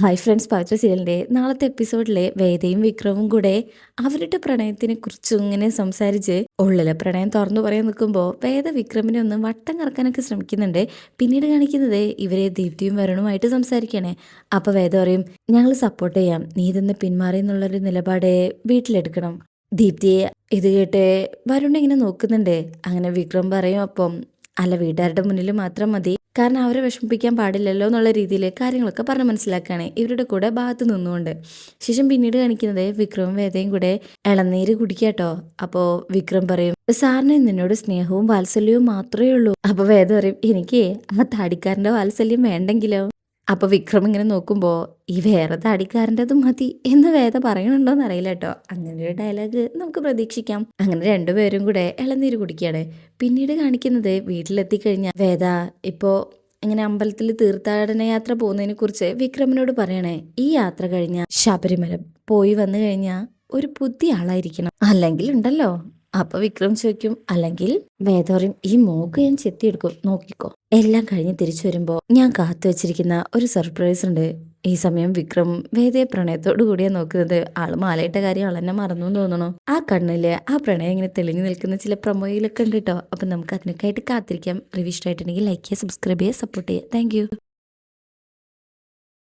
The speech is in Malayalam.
ഹായ് ഫ്രണ്ട്സ് പവിത്ര സീരിയലിന്റെ നാളത്തെ എപ്പിസോഡിലെ വേദയും വിക്രമും കൂടെ അവരുടെ പ്രണയത്തിനെ കുറിച്ചും ഇങ്ങനെ സംസാരിച്ച് ഉള്ളിലെ പ്രണയം തുറന്നു പറയാൻ നിൽക്കുമ്പോൾ വേദ വിക്രമിനെ ഒന്ന് വട്ടം കറക്കാനൊക്കെ ശ്രമിക്കുന്നുണ്ട്. പിന്നീട് കാണിക്കുന്നത് ഇവരെ ദീപ്തിയും വരുണുമായിട്ട് സംസാരിക്കണേ. അപ്പോൾ വേദ പറയും ഞങ്ങൾ സപ്പോർട്ട് ചെയ്യാം. നീ ഇതൊന്ന് പിന്മാറി എന്നുള്ളൊരു നിലപാട് വീട്ടിലെടുക്കണം. ദീപ്തിയെ ഇത് കേട്ട് വരുൺ ഇങ്ങനെ നോക്കുന്നുണ്ട്. അങ്ങനെ വിക്രം പറയും അപ്പം അല്ല വീട്ടുകാരുടെ മുന്നിൽ മാത്രം മതി. കാരണം അവരെ വിഷമിപ്പിക്കാൻ പാടില്ലല്ലോ എന്നുള്ള രീതിയിൽ കാര്യങ്ങളൊക്കെ പറഞ്ഞ് മനസ്സിലാക്കുകയാണ്. ഇവരുടെ കൂടെ ഭാഗത്ത് നിന്നുകൊണ്ട്. ശേഷം പിന്നീട് കാണിക്കുന്നത് വിക്രമും വേദയും കൂടെ ഇളനീര് കുടിക്കാട്ടോ. അപ്പോൾ വിക്രം പറയും സാറിന് നിന്നോട് സ്നേഹവും വാത്സല്യവും മാത്രമേ ഉള്ളൂ. അപ്പോൾ വേദ പറയും എനിക്ക് ആ താടിക്കാരന്റെ വാത്സല്യം വേണ്ടെങ്കിലോ? അപ്പൊ വിക്രം ഇങ്ങനെ നോക്കുമ്പോൾ ഈ വേറെ താടിക്കാരന്റെത് മതി എന്ന് വേദ പറയണുണ്ടോന്ന് അറിയില്ല കേട്ടോ. അങ്ങനെ ഒരു ഡയലോഗ് നമുക്ക് പ്രതീക്ഷിക്കാം. അങ്ങനെ രണ്ടുപേരും കൂടെ ഇളനീര് കുടിക്കുകയാണ് പിന്നീട് കാണിക്കുന്നത് വീട്ടിലെത്തിക്കഴിഞ്ഞാൽ വേദ ഇപ്പോ ഇങ്ങനെ അമ്പലത്തിൽ തീർത്ഥാടന യാത്ര പോകുന്നതിനെ കുറിച്ച് വിക്രമിനോട് പറയണേ. ഈ യാത്ര കഴിഞ്ഞ ശബരിമല പോയി വന്നു കഴിഞ്ഞാൽ ഒരു പുതിയ ആളായിരിക്കണം. അല്ലെങ്കിൽ ഉണ്ടല്ലോ. അപ്പൊ വിക്രം ചോദിക്കും അല്ലെങ്കിൽ വേദോറിയും ഈ മോക്ക് ഞാൻ ചെത്തിയെടുക്കും നോക്കിക്കോ. എല്ലാം കഴിഞ്ഞ് തിരിച്ചു വരുമ്പോ ഞാൻ കാത്തു വെച്ചിരിക്കുന്ന ഒരു സർപ്രൈസ് ഉണ്ട്. ഈ സമയം വിക്രം വേദയെ പ്രണയത്തോടു കൂടിയാ നോക്കുന്നത്. ആൾ മാലയിട്ട കാര്യം ആളെന്നെ മറന്നു തോന്നണു. ആ കണ്ണിൽ ആ പ്രണയം ഇങ്ങനെ തെളിഞ്ഞു നിൽക്കുന്ന ചില പ്രമോയിലൊക്കെ ഉണ്ട് കേട്ടോ അപ്പൊ നമുക്ക് അതിനൊക്കെ ആയിട്ട് കാത്തിരിക്കാം. റിവ്യൂ ഇഷ്ടമായിട്ടുണ്ടെങ്കിൽ ലൈക്ക് ചെയ്യുക സബ്സ്ക്രൈബ് ചെയ്യുക സപ്പോർട്ട് ചെയ്യുക. താങ്ക്